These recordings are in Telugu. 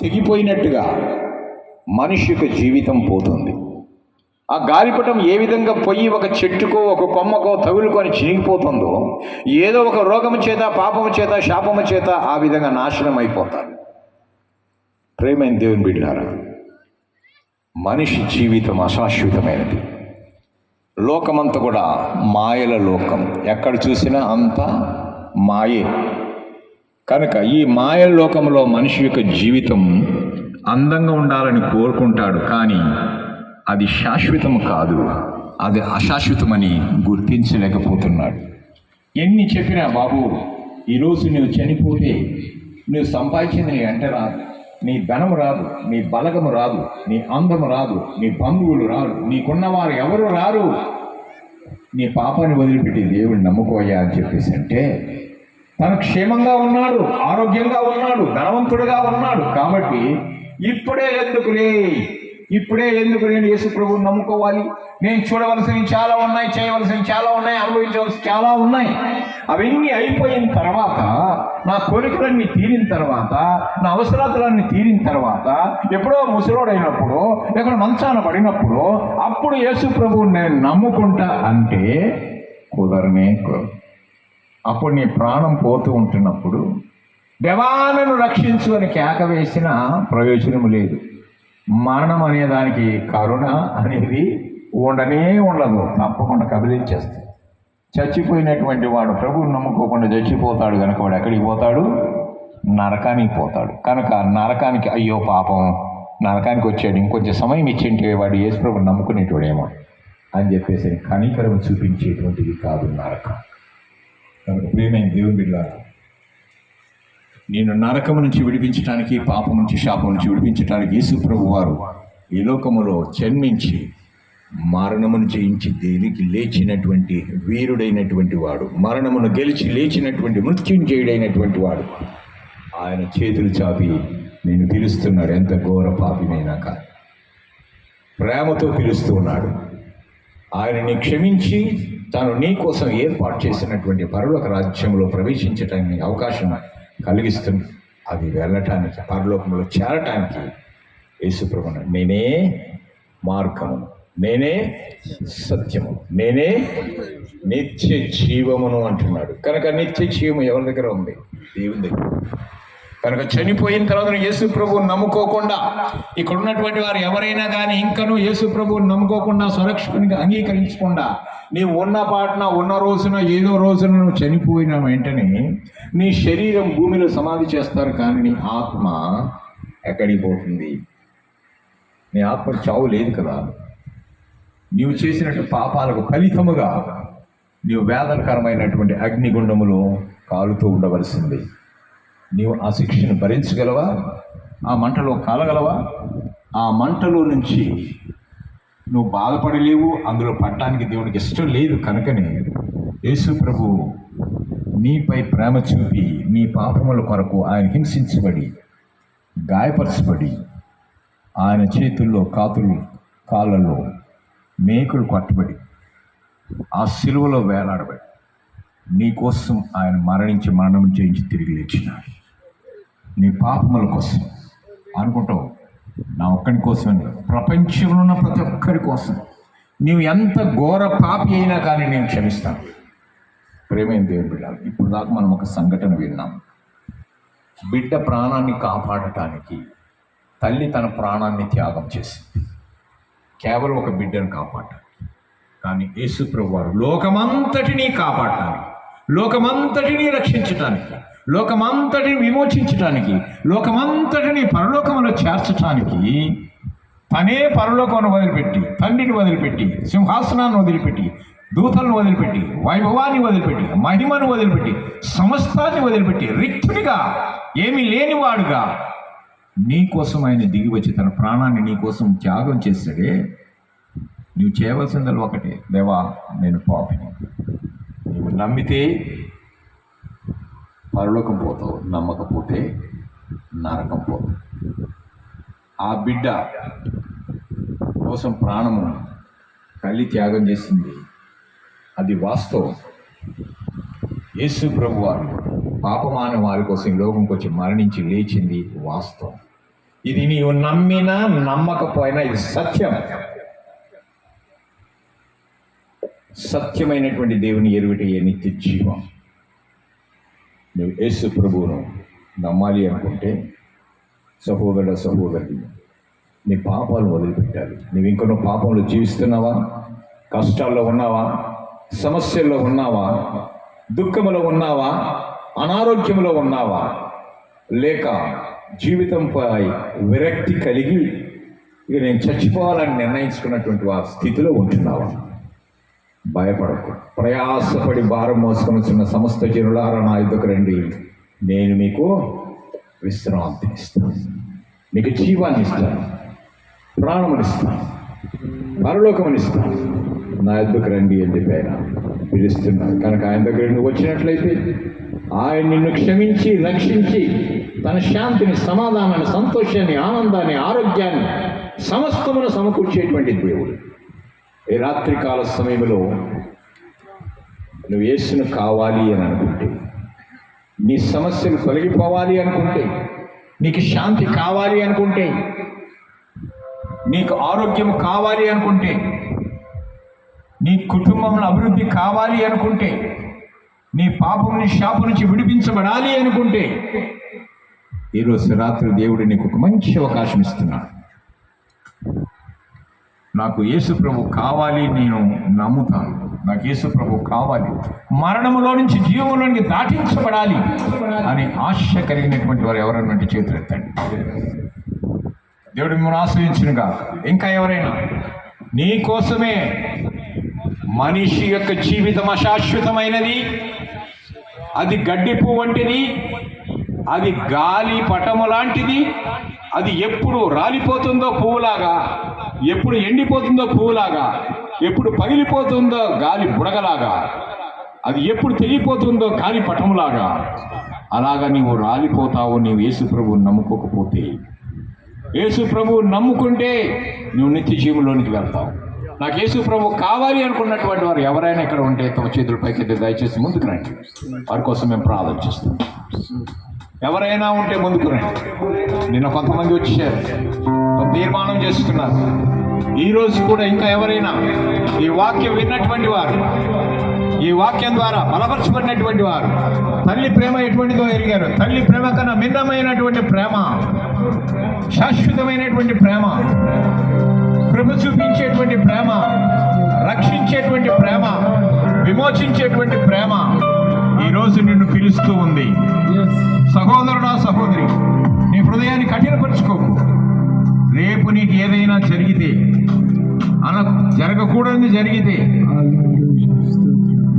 తెగిపోయినట్టుగా మనిషి యొక్క జీవితం పోతుంది. ఆ గాలిపటం ఏ విధంగా పొయ్యి ఒక చెట్టుకో ఒక కొమ్మకో తగులుకొని చినిగిపోతుందో ఏదో ఒక రోగము చేత పాపము చేత శాపము చేత ఆ విధంగా నాశనం అయిపోతారు. ప్రేమైన దేవుని బిడ్డారా మనిషి జీవితం అశాశ్వతమైనది. లోకమంతా కూడా మాయల లోకం. ఎక్కడ చూసినా అంతా మాయే. కనుక ఈ మాయ లోకంలో మనిషి యొక్క జీవితం అందంగా ఉండాలని కోరుకుంటాడు కానీ అది శాశ్వతం కాదు. అది అశాశ్వతమని గుర్తించలేకపోతున్నాడు. ఎన్ని చెప్పినా బాబు ఈరోజు నువ్వు చనిపోతే నువ్వు సంపాదించింది నీ వెంట రాదు. నీ ధనము రాదు నీ బలగము రాదు నీ అందము రాదు నీ బంధువులు రారు నీకున్నవారు ఎవరు రారు? నీ పాపాన్ని వదిలిపెట్టి దేవుడిని నమ్ముకోయా అని చెప్పేసి అంటే తను క్షేమంగా ఉన్నాడు ఆరోగ్యంగా ఉన్నాడు ధనవంతుడుగా ఉన్నాడు. కాబట్టి ఇప్పుడే ఎందుకులే ఇప్పుడే ఎందుకు నేను యేసు ప్రభువు నమ్ముకోవాలి? నేను చూడవలసినవి చాలా ఉన్నాయి చేయవలసినవి చాలా ఉన్నాయి అనుభవించవలసి చాలా ఉన్నాయి. అవన్నీ అయిపోయిన తర్వాత నా కోరికలన్నీ తీరిన తర్వాత నా అవసరాలన్నీ తీరిన తర్వాత ఎప్పుడో ముసలోడైనప్పుడు ఎక్కడ మంచాన పడినప్పుడు అప్పుడు యేసు ప్రభువు నేను నమ్ముకుంటా అంటే కుదరనే కుదరదు. అప్పుడు నీ ప్రాణం పోతూ ఉంటున్నప్పుడు దేవాలను రక్షించు అని కేక వేసిన ప్రయోజనం లేదు. మరణం అనే దానికి కరుణ అనేది ఉండనే ఉండదు తప్పకుండా కదిలించేస్తుంది. చచ్చిపోయినటువంటి వాడు ప్రభువుని నమ్ముకోకుండా చచ్చిపోతాడు కనుక వాడు ఎక్కడికి పోతాడు? నరకానికి పోతాడు. కనుక నరకానికి అయ్యో పాపం నరకానికి వచ్చాడు ఇంకొంచెం సమయం ఇచ్చింటే వాడు యేసు ప్రభుని నమ్ముకునేటోడేమో అని చెప్పేసి కనికరం చూపించేటువంటిది కాదు నరకం. కనుక ప్రియమైన దేవుని బిడ్డారా నేను నరకము నుంచి విడిపించడానికి పాపం నుంచి శాపం నుంచి విడిపించడానికి యేసుప్రభు వారు ఈ లోకములో జన్మించి మరణమును జయించి దేనికి లేచినటువంటి వీరుడైనటువంటి వాడు మరణమును గెలిచి లేచినటువంటి మృత్యుంజయుడైనటువంటి వాడు ఆయన చేతులు చాపి నేను పిలుస్తున్నాడు. ఎంత ఘోర పాపినైనా కానీ ప్రేమతో పిలుస్తూ ఉన్నాడు. ఆయనని క్షమించి తాను నీ కోసం ఏర్పాటు చేసినటువంటి పరలోక రాజ్యంలో ప్రవేశించటానికి అవకాశం కలిగిస్తుంది. అది వెళ్ళటానికి పరలోకంలో చేరటానికి యేసుప్రభును నేనే మార్గము నేనే సత్యము నేనే నిత్య జీవమును అంటున్నాడు. కనుక నిత్య జీవము ఎవరి దగ్గర ఉంది? దేవుని దగ్గర. కనుక చనిపోయిన తర్వాత యేసు ప్రభువు నమ్ముకోకుండా ఇక్కడ ఉన్నటువంటి వారు ఎవరైనా కానీ ఇంకనూ యేసు ప్రభువుని నమ్ముకోకుండా సురక్షకునిగా అంగీకరించకుండా నీవు ఉన్న పాటన ఉన్న రోజున ఏదో రోజున నువ్వు చనిపోయిన వెంటనే నీ శరీరం భూమిలో సమాధి చేస్తారు కానీ నీ ఆత్మ ఎక్కడికి పోతుంది? నీ ఆత్మ చావు లేదు కదా. నీవు చేసినట్టు పాపాలకు ఫలితముగా నీవు వేదనకరమైనటువంటి అగ్నిగుండములో కాలుతూ ఉండవలసింది. నీవు ఆ శిక్షను భరించగలవా? ఆ మంటలో కాలగలవా? ఆ మంటలో నుంచి నువ్వు బాధపడలేవు అందులో పడటానికి దేవునికి ఇష్టం లేదు. కనుకనే యేసు ప్రభు నీపై ప్రేమ చూపి నీ పాపముల కొరకు ఆయన హింసించబడి గాయపరచబడి ఆయన చేతుల్లో కాతులు కాళ్ళలో మేకులు కొట్టబడి ఆ సిలువలో వేలాడబడి నీకోసం ఆయన మరణించి మరణం చేయించి తిరిగి లేచినాడు. నీ పాపముల కోసం అనుకుంటావు. నా ఒక్కడి కోసం ప్రపంచంలో ఉన్న ప్రతి ఒక్కరి కోసం. నీవు ఎంత ఘోర పాపి అయినా కానీ నేను క్షమిస్తాను. ప్రేమైన దేవుడు బిడ్డ ఇప్పుడు దాకా మనం ఒక సంఘటన విన్నాం. బిడ్డ ప్రాణాన్ని కాపాడటానికి తల్లి తన ప్రాణాన్ని త్యాగం చేసింది. కేవలం ఒక బిడ్డను కాపాడటానికి. కానీ యేసుప్రభు వారు లోకమంతటినీ కాపాడటానికి లోకమంతటినీ రక్షించటానికి లోకమంతటిని విమోచించటానికి లోకమంతటిని పరలోకంలో చేర్చటానికి తనే పరలోకమును వదిలిపెట్టి తండ్రిని వదిలిపెట్టి సింహాసనాన్ని వదిలిపెట్టి దూతలను వదిలిపెట్టి వైభవాన్ని వదిలిపెట్టి మహిమను వదిలిపెట్టి సమస్తాన్ని వదిలిపెట్టి రిక్తుడిగా ఏమీ లేనివాడుగా నీకోసం ఆయన దిగి వచ్చి తన ప్రాణాన్ని నీకోసం త్యాగం చేస్తాడే నువ్వు చేయవలసిందల్లా ఒకటే. దేవా నేను పాపిని. నువ్వు నమ్మితే పరలోకం పోతావు నమ్మకపోతే నరకం పోతావు ఆ బిడ్డ కోసం ప్రాణము తల్లి త్యాగం చేసింది. అది వాస్తవం. యేసు ప్రభు వారు పాపమాన వారి కోసం లోకం లోకంకి వచ్చి మరణించి లేచింది వాస్తవం. ఇది నీవు నమ్మినా నమ్మకపోయినా ఇది సత్యం. సత్యమైనటువంటి దేవుని ఎరువిటి నిత్య జీవం. నువ్వు యేసు ప్రభువును నమ్మాలి అనుకుంటే సహోదరుడ సహోదరి నీ పాపాలు వదిలిపెట్టాలి. నువ్వు ఇంకో పాపంలో జీవిస్తున్నావా? కష్టాల్లో ఉన్నావా? సమస్యల్లో ఉన్నావా? దుఃఖములో ఉన్నావా? అనారోగ్యంలో ఉన్నావా? లేక జీవితంపై విరక్తి కలిగి ఇక నేను చచ్చిపోవాలని నిర్ణయించుకున్నటువంటి ఆ స్థితిలో ఉంటున్నావా? భయపడకు. ప్రయాసపడి భారం మోసుకొని వచ్చిన సమస్త జనులారా నా యుద్ధకు రండి. నేను మీకు విశ్రాంతిని ఇస్తాను. మీకు జీవాన్ని ఇస్తాను. ప్రాణమునిస్తాను పరలోకమునిస్తాను నా యుద్ధకు రండి అని చెప్పి ఆయన పిలుస్తున్నాడు కనుక ఆయన దగ్గర నువ్వు వచ్చినట్లయితే ఆయన నిన్ను క్షమించి రక్షించి తన శాంతిని సమాధానాన్ని సంతోషాన్ని ఆనందాన్ని ఆరోగ్యాన్ని సమస్తమును సమకూర్చేటువంటి దేవుడు. ఈ రాత్రికాల సమయంలో నువ్వు యేసును కావాలి అని అనుకుంటే నీ సమస్యలు తొలగిపోవాలి అనుకుంటే నీకు శాంతి కావాలి అనుకుంటే నీకు ఆరోగ్యం కావాలి అనుకుంటే నీ కుటుంబంలో అభివృద్ధి కావాలి అనుకుంటే నీ పాపం నీ శాపం నుంచి విడిపించబడాలి అనుకుంటే ఈరోజు రాత్రి దేవుడు నీకు ఒక మంచి అవకాశం ఇస్తున్నాడు. నాకు యేసు ప్రభు కావాలి నేను నమ్ముతాను. నాకు యేసు ప్రభు కావాలి. మరణములో నుంచి జీవంలోనికి దాటించబడాలి అని ఆశ కలిగినటువంటి వారు ఎవరైనా చేతులు ఎత్తండి. దేవుడు మిమ్మల్ని ఆశ్రయించినగా. ఇంకా ఎవరైనా? నీ కోసమే మనిషి యొక్క జీవితం అశాశ్వతమైనది అది గడ్డి పువ్వు వంటిది అది గాలి పటము లాంటిది అది ఎప్పుడు రాలిపోతుందో పువ్వులాగా. ఎప్పుడు ఎండిపోతుందో పువ్వులాగా ఎప్పుడు పగిలిపోతుందో గాలి బుడగలాగా అది ఎప్పుడు తెగిపోతుందో గాలి పటములాగా అలాగా నీవు రాలిపోతావు నీవు యేసు ప్రభువు నమ్ముకోకపోతే. యేసు ప్రభువు నమ్ముకుంటే నువ్వు నిత్య జీవంలోనికి వెళ్తావు. నాకు యేసు ప్రభు కావాలి అనుకున్నటువంటి వారు ఎవరైనా ఇక్కడ ఉంటే తమ చేతుల పైకి దయచేసి ముందుకు రండి. వారి కోసం మేము ప్రార్థన చేస్తాం ఎవరైనా ఉంటే ముందుకు రండి. నిన్న కొంతమంది వచ్చారు తీర్మానం చేస్తున్నారు. ఈ రోజు కూడా ఇంకా ఎవరైనా ఈ వాక్యం విన్నటువంటి వారు ఈ వాక్యం ద్వారా బలపరచబడినటువంటి వారు తల్లి ప్రేమ ఎటువంటిదో ఎరిగారు? తల్లి ప్రేమ కన్నా భిన్నమైనటువంటి ప్రేమ శాశ్వతమైనటువంటి ప్రేమ కృప చూపించేటువంటి ప్రేమ రక్షించేటువంటి ప్రేమ విమోచించేటువంటి ప్రేమ ఈరోజు నిన్ను పిలుస్తూ ఉంది. సహోదరుడా సహోదరి నీ హృదయాన్ని కఠినపరుచుకోకు రేపు నీకు ఏదైనా జరిగితే అన జరగకూడదు జరిగితే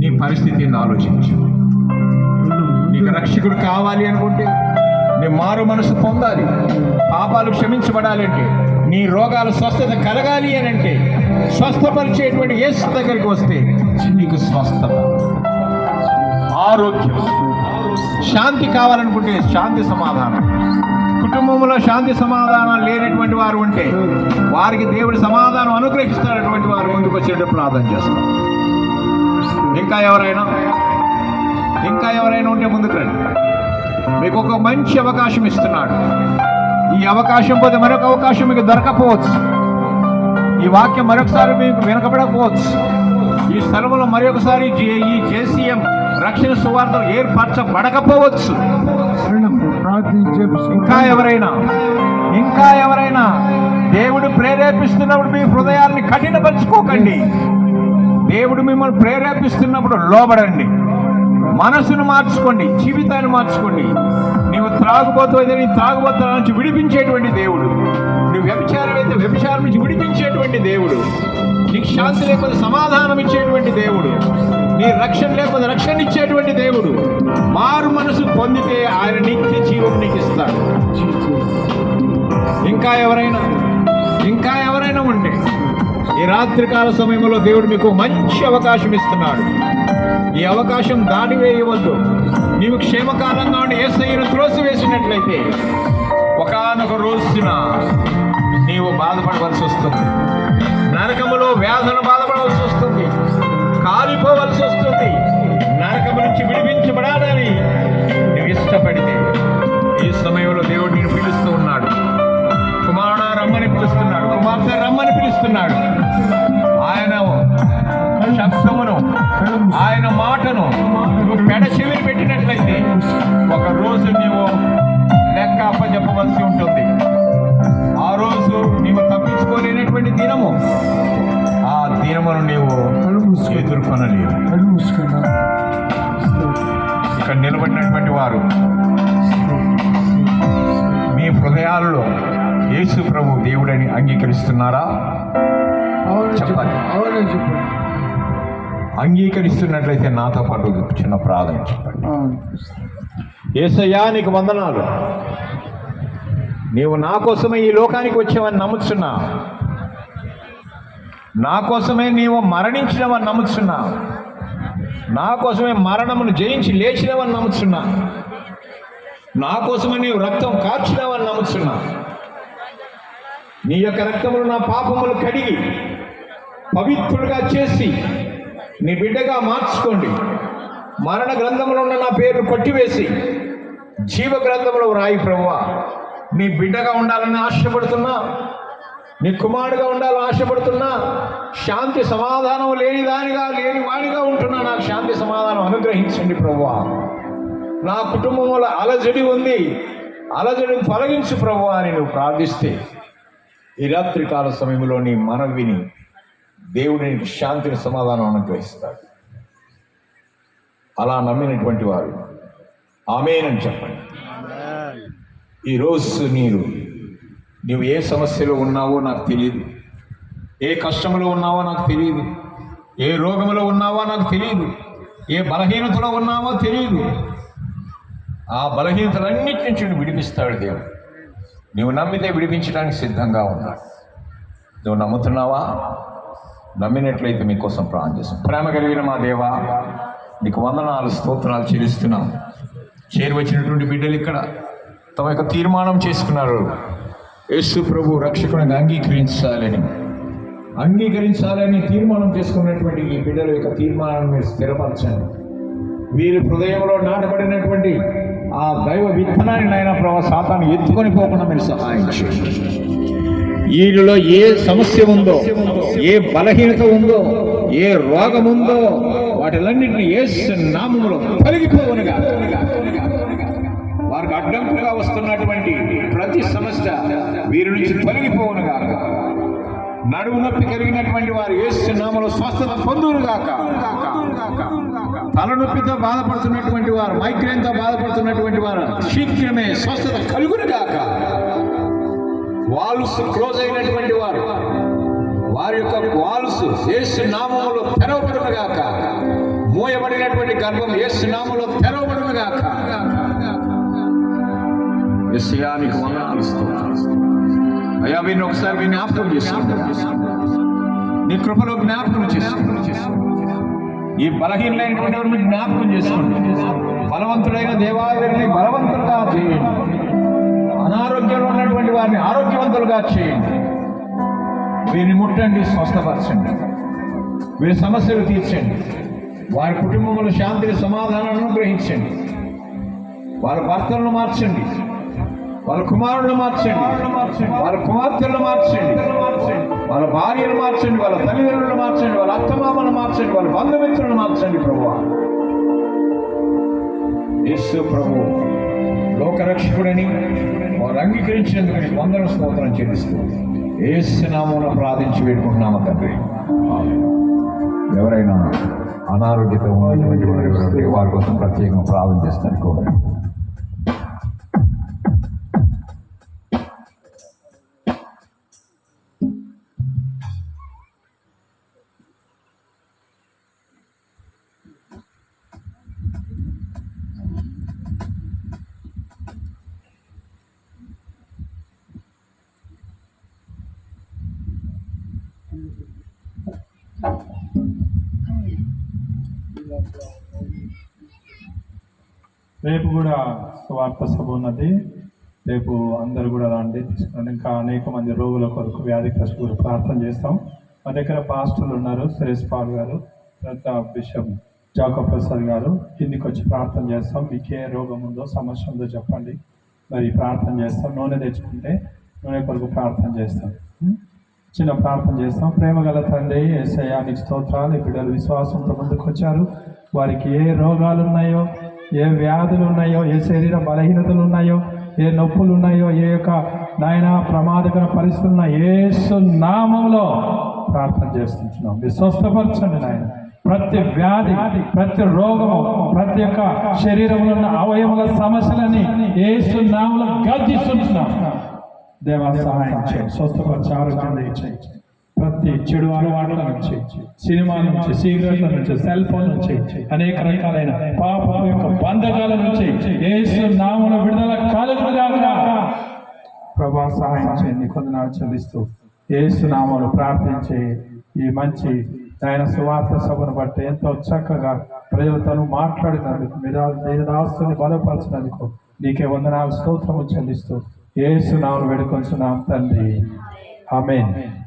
నీ పరిస్థితిని ఆలోచించు. నీకు రక్షకుడు కావాలి అనుకుంటే నీ మారు మనసు పొందాలి. పాపాలు క్షమించబడాలి అంటే నీ రోగాలు స్వస్థత కలగాలి అని అంటే స్వస్థపరిచేటువంటి యేసు దగ్గరికి వస్తే నీకు స్వస్థత ఆరోగ్యం. శాంతి కావాలనుకుంటే శాంతి సమాధానం. కుటుంబంలో శాంతి సమాధానం లేనటువంటి వారు ఉంటే వారికి దేవుడి సమాధానం అనుగ్రహిస్తున్నటువంటి వారు ముందుకు వచ్చేటప్పుడు ప్రార్థన చేస్తాం. ఇంకా ఎవరైనా? ఇంకా ఎవరైనా ఉంటే ముందుకు రండి. మీకు ఒక మంచి అవకాశం ఇస్తున్నాడు. ఈ అవకాశం పోతే మరొక అవకాశం మీకు దొరకపోవచ్చు. ఈ వాక్యం మరొకసారి మీకు వినకపడకపోవచ్చు. ఈ స్థలంలో మరొకసారి ఈ జేసీఎం రక్షణ సువార్తలు ఏర్పరచబడకపోవచ్చు. ఇంకా ఎవరైనా ఇంకా ఎవరైనా దేవుడు ప్రేరేపిస్తున్నప్పుడు మీ హృదయాన్ని కఠినపరుచుకోకండి. దేవుడు మిమ్మల్ని ప్రేరేపిస్తున్నప్పుడు లోబడండి. మనసును మార్చుకోండి జీవితాన్ని మార్చుకోండి. నీవు త్రాగుబోతువైతే నీ త్రాగుబోతుల నుంచి విడిపించేటువంటి దేవుడు. నువ్వు వ్యభిచారం అయితే వ్యభిచారం నుంచి విడిపించేటువంటి దేవుడు. నీకు శాంతి లేకపోతే సమాధానం ఇచ్చేటువంటి దేవుడు. నీ రక్షణ లేకపోతే రక్షణ ఇచ్చేటువంటి దేవుడు. మారు మనసు పొందితే ఆయన నిత్య జీవం నీకు ఇస్తాడు. ఇంకా ఎవరైనా ఇంకా ఎవరైనా ఉంటే ఈ రాత్రికాల సమయంలో దేవుడు మీకు మంచి అవకాశం ఇస్తున్నాడు. ఈ అవకాశం దాడి వేయవద్దు. నీవు క్షేమకాలంగా ఉండి ఏసయ్యను త్రోసివేసినట్లయితే ఒకనొక రోజున నీవు బాధపడవలసి వస్తుంది. నరకములో వ్యాధను బాధపడవలసి వస్తుంది. కాలిపోవలసి వస్తుంది. నరకము నుంచి విడిపించబడాలని నువ్వు ఇష్టపడితే ఈ సమయంలో దేవుడు నేను పిలుస్తూ ఉన్నాడు. కుమారుడు రమ్మని పిలుస్తున్నాడు. కుమార్తె రమ్మని పిలుస్తున్నాడు. ఆయన శబ్దమును ఆయన మాటను పెడ చెవిని పెట్టినట్లయితే ఒక రోజు నీవు లెక్క అప్పచెప్పవలసి ఉంటుంది. రోజు నీవు తప్పించుకోలేనటువంటి దినము. ఆ దినమును నీవు ఎదుర్కొనలేవు. ఇక్కడ నిలబడినటువంటి వారు మీ హృదయాలలో యేసు ప్రభు దేవుడని అంగీకరిస్తున్నారా? చెప్పాలి. అంగీకరిస్తున్నట్లయితే నాతో పాటు చిన్న ప్రార్థన చెప్పండి. ఏసయ్యా నీకు వందనాలు. నీవు నా కోసమే ఈ లోకానికి వచ్చావని నమ్ముచున్నా. నా కోసమే నీవు మరణించినవని నమ్ముచున్నా. నా కోసమే మరణమును జయించి లేచినవని నమ్ముచున్నా. నా కోసమే నీవు రక్తం కార్చినవని నమ్ముచున్నా. నీ యొక్క రక్తములు నా పాపములు కడిగి పవిత్రుడిగా చేసి నీ బిడ్డగా మార్చుకోండి. మరణ గ్రంథంలో ఉన్న నా పేరును కొట్టివేసి జీవ గ్రంథంలో రాయి ప్రభువా. నీ బిడ్డగా ఉండాలని ఆశపడుతున్నా నీ కుమారుడుగా ఉండాలని ఆశపడుతున్నా శాంతి సమాధానం లేని దానిగా లేని వాడిగా ఉంటున్నా నాకు శాంతి సమాధానం అనుగ్రహించండి ప్రభువా. నా కుటుంబంలో అలజడి ఉంది. అలజడిని తొలగించు ప్రభువా అని నువ్వు ప్రార్థిస్తే ఈ రాత్రి కాల సమయంలో నీ మనవి విని దేవుడు నీకు శాంతిని సమాధానం అనుగ్రహిస్తాడు. అలా నమ్మినటువంటి వారు. ఆమెనని చెప్పండి. ఈరోజు నీరు నువ్వు ఏ సమస్యలో ఉన్నావో నాకు తెలియదు ఏ కష్టంలో ఉన్నావో నాకు తెలియదు ఏ రోగంలో ఉన్నావో నాకు తెలియదు ఏ బలహీనతలో ఉన్నావో తెలియదు ఆ బలహీనతలన్నిటి నుంచి నువ్వు విడిపిస్తాడు దేవుడు. నువ్వు నమ్మితే విడిపించడానికి సిద్ధంగా ఉన్నాడు. నువ్వు నమ్ముతున్నావా? నమ్మినట్లయితే మీకోసం ప్రాణం చేస్తాం. ప్రేమ కలిగిన మా దేవా నీకు వందనాలు స్తోత్రాలు చెల్లిస్తున్నాం. చేరువచ్చినటువంటి బిడ్డలు ఇక్కడ. తమ యొక్క తీర్మానం చేసుకున్నారు. యేసు ప్రభు రక్షకుని అంగీకరించాలని. అంగీకరించాలని తీర్మానం చేసుకున్నటువంటి ఈ బిడ్డల యొక్క తీర్మానం మీరు స్థిరపరచండి. వీరి హృదయంలో నాటబడినటువంటి ఆ దైవ విత్తనాన్ని నాయన ప్రభావ శాతాన్ని ఎత్తుకొని పోకుండా మీరు సహాయం చేయండి. వీరిలో ఏ సమస్య ఉందో ఏ బలహీనత ఉందో ఏ రోగం ఉందో వాటిలన్నింటినీ ఏ నామములో కలిగిపోవునుగా అడ్డంకులుగా వస్తున్నటువంటి ప్రతి సమస్య వీరి నుంచి తొలగిపోవునుగా నడుము నొప్పి కలిగినటువంటి వారు ఏసు నామలో స్వస్థత పొందునుగాక తలనొప్పితో బాధపడుతున్నటువంటి వారు మైగ్రేన్తో బాధపడుతున్నటువంటి వారు శీఘ్రమే స్వస్థత కలుగునుగాక వాల్స్ క్లోజ్ అయినటువంటి వారు వారి యొక్క వాల్స్ ఏసు నామములో తెరవబడునుగాక మూయబడినటువంటి గర్భం ఏసు నామములో తెరవబడునుగాక గాక నీకు వందనాలు అయ్యా వీరిని ఒకసారి మీ జ్ఞాపకం చేసుకుంటా నీ కృపలో జ్ఞాపకం చేసుకోండి ఈ బలహీనమైనటువంటి వారిని మీరు జ్ఞాపకం చేసుకోండి. బలవంతుడైన దేవాలయాన్ని బలవంతులుగా చేయండి. అనారోగ్యంలో ఉన్నటువంటి వారిని ఆరోగ్యవంతులుగా చేయండి. వీరిని ముట్టండి స్వస్థపరచండి. వీరి సమస్యలు తీర్చండి. వారి కుటుంబంలో శాంతిని సమాధానాన్ని అనుగ్రహించండి వారి భర్తలను మార్చండి. వాళ్ళ కుమారులను మార్చండి. వాళ్ళ కుమార్తెలను మార్చండి. వాళ్ళ భార్యను మార్చండి. వాళ్ళ తల్లిదండ్రులను మార్చండి. వాళ్ళ అత్తమామను మార్చండి. వాళ్ళ బంధుమిత్రులను మార్చండి ప్రభు యేసు ప్రభు లోకరక్షకుడని వారు అంగీకరించినందుకు నీకు వందన స్తోత్రం చెల్లిస్తూ యేసు ప్రార్థించి పెట్టుకుంటున్నాము తండ్రి. ఎవరైనా అనారోగ్యత ఉన్నటువంటి వారి కోసం ప్రత్యేకంగా ప్రార్థన చేస్తాను కూడా రేపు కూడా స్వార్థ సభ ఉన్నది. రేపు అందరు కూడా రండి. తీసుకురండి ఇంకా అనేక మంది రోగుల కొరకు వ్యాధిగ్రస్తుల కొరకు ప్రార్థన చేస్తాం. మా దగ్గర పాస్టర్లు ఉన్నారు సురేష్ పాల్ గారు తర్వాత బిషప్ జాకో ప్రసాద్ గారు. కిందికి వచ్చి ప్రార్థన చేస్తాం. మీకు ఏ రోగం ఉందో సమస్య ఉందో చెప్పండి. మరి ప్రార్థన చేస్తాం. నూనె తెచ్చుకుంటే నూనె కొరకు ప్రార్థన చేస్తాం. చిన్న ప్రార్థన చేస్తాం. ప్రేమ గల తండ్రి ఏసయానికి స్తోత్రాలు బిడ్డలు విశ్వాసంతో ముందుకు వచ్చారు. వారికి ఏ రోగాలు ఉన్నాయో ఏ వ్యాధులు ఉన్నాయో ఏ శరీర బలహీనతలు ఉన్నాయో ఏ నొప్పులు ఉన్నాయో ఏ యొక్క నాయన ప్రమాదకర పరిస్థితులు ఉన్న ఏసు నామంలో ప్రార్థన చేస్తున్నాం మీరు స్వస్థపరచండి నాయన. ప్రతి వ్యాధి ప్రతి రోగము ప్రతి ఒక్క శరీరంలో ఉన్న అవయముల సమస్యలని ఏసు నామంలో గర్జిస్తున్నాం దేవా సహాయం చేయండి స్వస్థపరిచి ఆరోగ్యం దయచేయండి ప్రతి చెడు అలవాట్ల నుంచి సినిమా నుంచి సిగరెట్ల నుంచి సెల్ ఫోన్ నుంచి అనేక రకాలైన పాప యొక్క బంధకాల నుంచి యేసు నామమున విడుదల కలుగుగాక ప్రభా సహాయం చేయండి కొందనాలు చెల్లిస్తూ యేసు నామములు ప్రార్థించి ఈ మంచి ఆయన సువార్త సభను బట్టి ఎంతో చక్కగా ప్రజలతో మాట్లాడినందుకు మీరు మీరు దాస్తుని బలపరిచినందుకు నీకే వందనాలు స్తోత్రము చెల్లిస్తూ యేసు వేడుకొంచున్నాం తండ్రి. ఆమెన్.